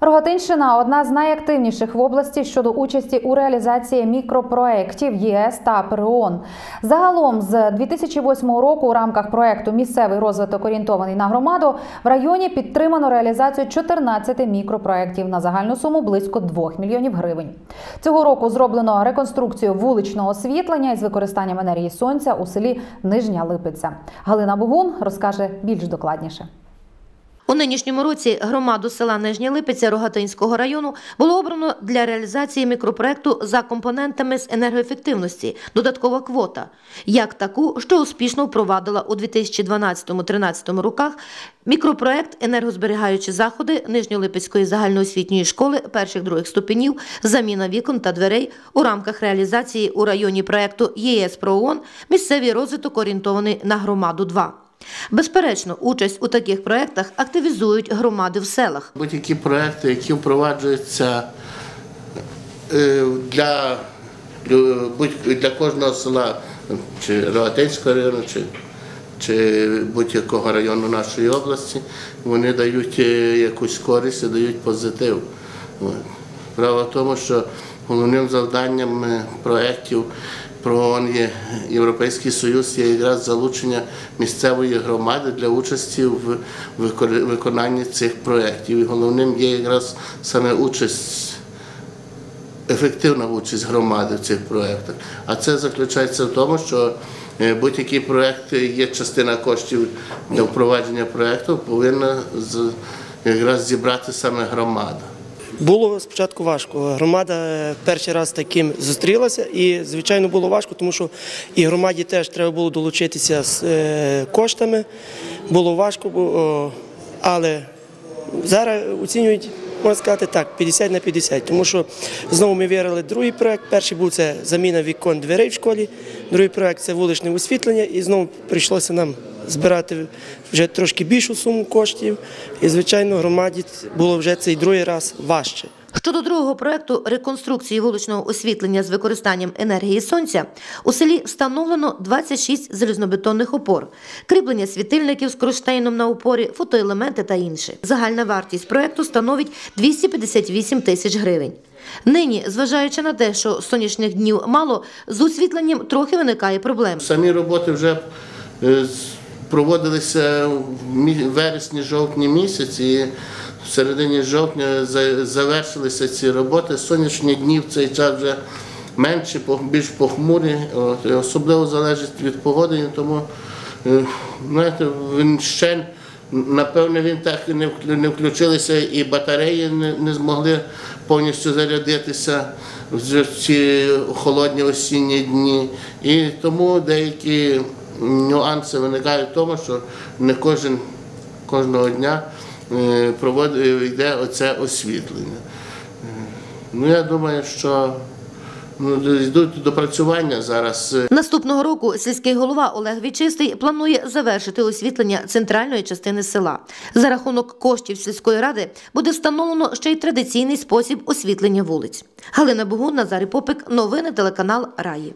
Рогатинщина одна з найактивніших в області щодо участі у реалізації мікропроєктів ЄС та ПРООН. Загалом з 2008 року у рамках проекту Місцевий розвиток орієнтований на громаду в районі підтримано реалізацію 14 мікропроєктів на загальну суму близько 2 мільйонів гривень. Цього року зроблено реконструкцію вуличного освітлення із використанням енергії сонця у селі Нижня Липиця. Галина Бугун розкаже більш докладніше. У нинішньому році громаду села Нижня Липиця Рогатинського району було обрано для реалізації мікропроекту за компонентами з енергоефективності додаткова квота, як таку, що успішно впровадила у 2012-2013 роках мікропроект енергозберігаючі заходи Нижньолипецької загальноосвітньої школи перших других ступенів, заміна вікон та дверей у рамках реалізації у районі проекту ЄС ПРООН місцевий розвиток орієнтований на громаду 2 Безперечно, участь у таких проєктах активізують громади в селах. Будь-які проекти, які впроваджуються е, для, для кожного села, чи Рогатинського району, чи, чи будь-якого району нашої області, вони дають е, якусь користь і дають позитив. От. Справа в тому, що головним завданням е, проєктів ПРООН є Європейський Союз є якраз залучення місцевої громади для участі в виконанні цих проєктів. І головним є якраз саме участь, ефективна участь громади в цих проєктах. А це заключається в тому, що е, будь-який проєкт є частина коштів для впровадження проєкту, повинна якраз зібрати саме громада. Було спочатку важко. Громада перший раз таким зустрілася, і звичайно було важко, тому що і громаді теж треба було долучитися з е, коштами. Було важко, але зараз оцінюють. Можна сказати так, 50 на 50, тому що знову ми вірили другий проект. Перший був це заміна вікон дверей в школі, другий проект це вуличне освітлення, і знову прийшлося нам збирати вже трошки більшу суму коштів. І, звичайно, громаді було вже цей другий раз важче. Щодо другого проекту реконструкції вуличного освітлення з використанням енергії сонця, у селі встановлено 26 залізнобетонних опор, кріплення світильників з кронштейном на опорі, фотоелементи та інше. Загальна вартість проекту становить 258 тисяч гривень. Нині, зважаючи на те, що сонячних днів мало, з освітленням трохи виникає проблем. Самі роботи вже е, проводилися в вересні-жовтні місяці. І в середині жовтня завершилися ці роботи. Сонячні дні в цей час вже менші, більш похмурі. Особливо залежить від погоди, тому е, знаєте, він ще. Напевне, він так і не вклю- не включилися, і батареї не змогли повністю зарядитися в ці холодні осінні дні. І тому деякі нюанси виникають в тому, що не кожен кожного дня е, проводить, йде оце освітлення. Е, Ну, я думаю, що ну, йдуть допрацювання зараз. е, Наступного року сільський голова Олег Вічистий планує завершити освітлення центральної частини села. За рахунок коштів сільської ради буде встановлено ще й традиційний спосіб освітлення вулиць. Галина Бугун, Назарій Попик, новини телеканал Раї.